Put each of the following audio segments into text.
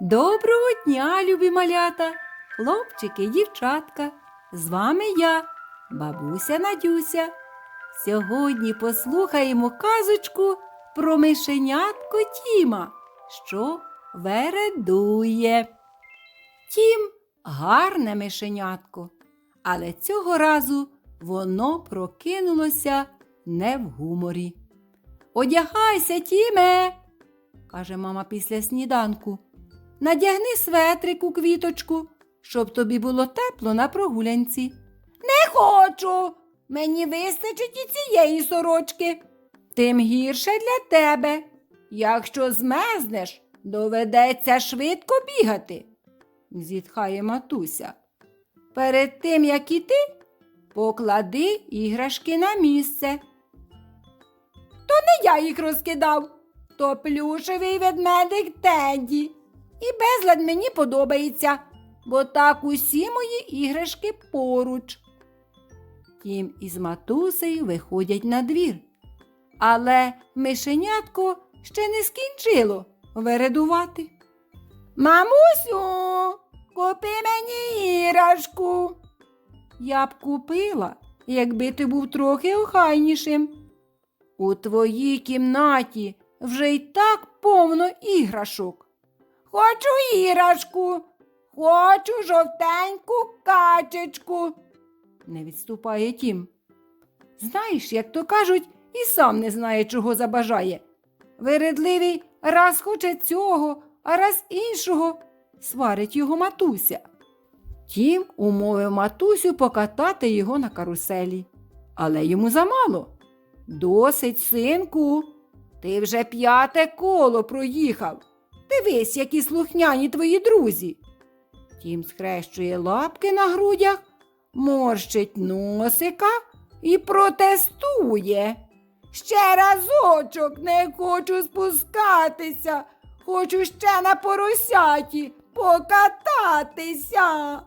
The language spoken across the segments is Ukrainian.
Доброго дня, любі малята, хлопчики, дівчатка. З вами я, бабуся Надюся. Сьогодні послухаємо казочку про мишенятко Тіма, що вередує. Тім гарне мишенятко, але цього разу воно прокинулося не в гуморі. Одягайся, Тіме, каже мама після сніданку. Надягни светрик у квіточку, щоб тобі було тепло на прогулянці. Не хочу. Мені вистачить і цієї сорочки. Тим гірше для тебе. Якщо змезнеш, доведеться швидко бігати, зітхає матуся. Перед тим, як іти, поклади іграшки на місце. То не я їх розкидав, то плюшевий ведмедик Теді. І безлад мені подобається, бо так усі мої іграшки поруч. Тім із матусею виходять на двір. Але мишенятко ще не скінчило вередувати. Мамусю, купи мені іграшку. Я б купила, якби ти був трохи охайнішим. У твоїй кімнаті вже й так повно іграшок. Хочу іграшку, хочу жовтеньку качечку, не відступає тім. Знаєш, як то кажуть, і сам не знає, чого забажає. Вередливий раз хоче цього, а раз іншого, сварить його матуся. Тім умовив матусю покатати його на каруселі. Але йому замало. Досить, синку, ти вже п'яте коло проїхав. Дивись, які слухняні твої друзі. Тім схрещує лапки на грудях, морщить носика і протестує. Ще разочок не хочу спускатися, хочу ще на поросяті покататися.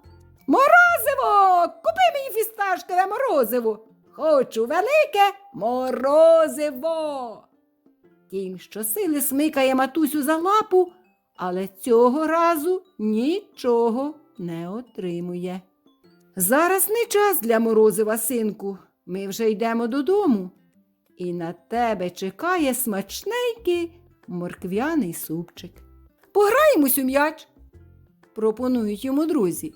Морозиво, купи мені фісташкове морозиво. Хочу велике морозиво. Тім щосили смикає матусю за лапу, але цього разу нічого не отримує. Зараз не час для морозива, синку. Ми вже йдемо додому. І на тебе чекає смачненький морквяний супчик. Пограємось у м'яч, пропонують йому друзі.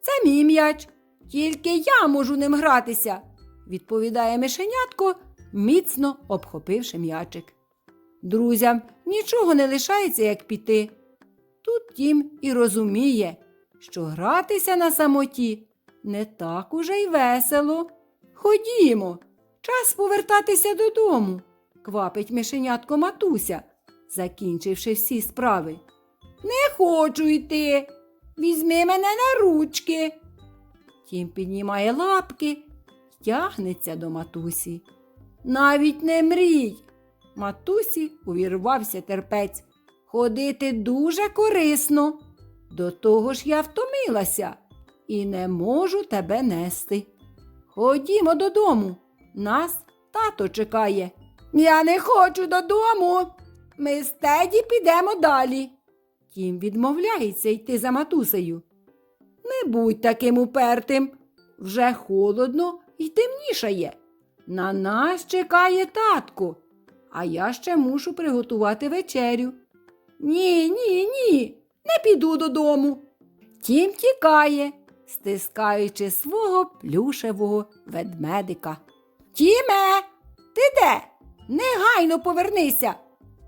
Це мій м'яч, тільки я можу ним гратися, відповідає мишенятко, міцно обхопивши м'ячик. Друзям нічого не лишається, як піти. Тут тім і розуміє, що гратися на самоті не так уже й весело. Ходімо, час повертатися додому, квапить мишенятко матуся, закінчивши всі справи. Не хочу йти. Візьми мене на ручки. Тім піднімає лапки тягнеться до матусі. Навіть не мрій. Матусі увірвався терпець. Ходити дуже корисно. До того ж я втомилася і не можу тебе нести. Ходімо додому. Нас тато чекає. Я не хочу додому. Ми з Теді підемо далі. Тім відмовляється йти за матусею. Не будь таким упертим. Вже холодно і темнішає. На нас чекає татко, а я ще мушу приготувати вечерю. Ні, ні, ні, не піду додому. Тім тікає, стискаючи свого плюшевого ведмедика. Тіме, ти де? Негайно повернися.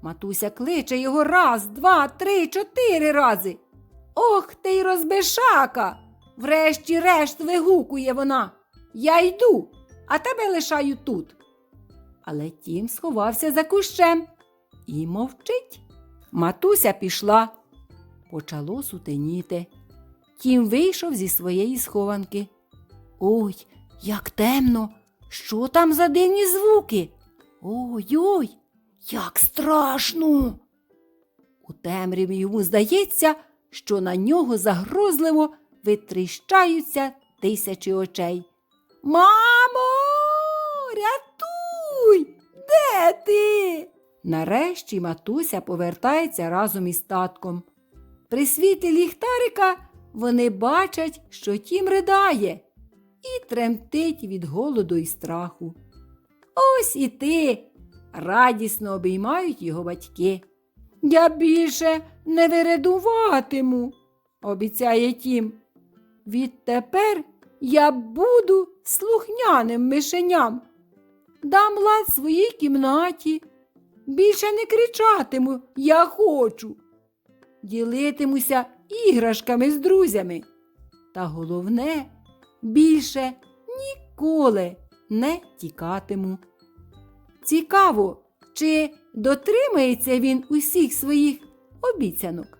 Матуся кличе його раз, два, три, чотири рази. Ох ти й розбишака. Врешті-решт вигукує вона. Я йду, а тебе лишаю тут. Але тім сховався за кущем і мовчить. Матуся пішла. Почало сутеніти. Тім вийшов зі своєї схованки. Ой, як темно! Що там за дивні звуки? Ой-ой, як страшно. У темряві йому здається, що на нього загрозливо витріщаються тисячі очей. Мамо, Ти? Нарешті матуся повертається разом із татком. При світлі ліхтарика вони бачать, що тім ридає і тремтить від голоду і страху. Ось і ти. радісно обіймають його батьки. Я більше не виредуватиму, обіцяє тім. Відтепер я буду слухняним мишеням. Дам лад своїй кімнаті. Більше не кричатиму Я хочу. Ділитимуся іграшками з друзями. Та головне, більше ніколи не тікатиму. Цікаво, чи дотримається він усіх своїх обіцянок.